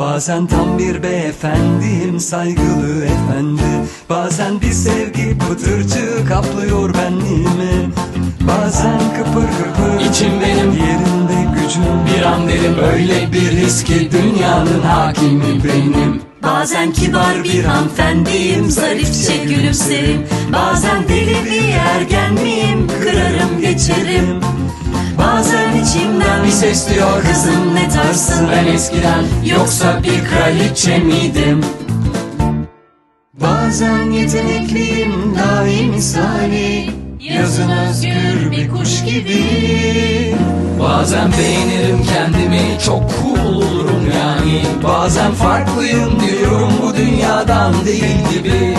Bazen tam bir beyefendiyim saygılı efendi. Bazen bir sevgi pıtırcığı kaplıyor benliğimi Bazen kıpır kıpır İçim benim. yerinde gücüm. Bir an derim öyle bir his ki dünyanın hakimi benim. Bazen kibar bir hanımefendiyim Zarifçe gülümserim. Bazen deli bir ergen miyim Kırarım geçerim içimden Bir ses diyor. Kızım ne tarsın? Ben eskiden yoksa bir kraliçe miydim? Bazen yetenekliyim daim misali. Yazın özgür bir kuş gibi. Bazen beğenirim kendimi çok cool olurum yani. Bazen farklıyım diyorum bu dünyadan değil gibi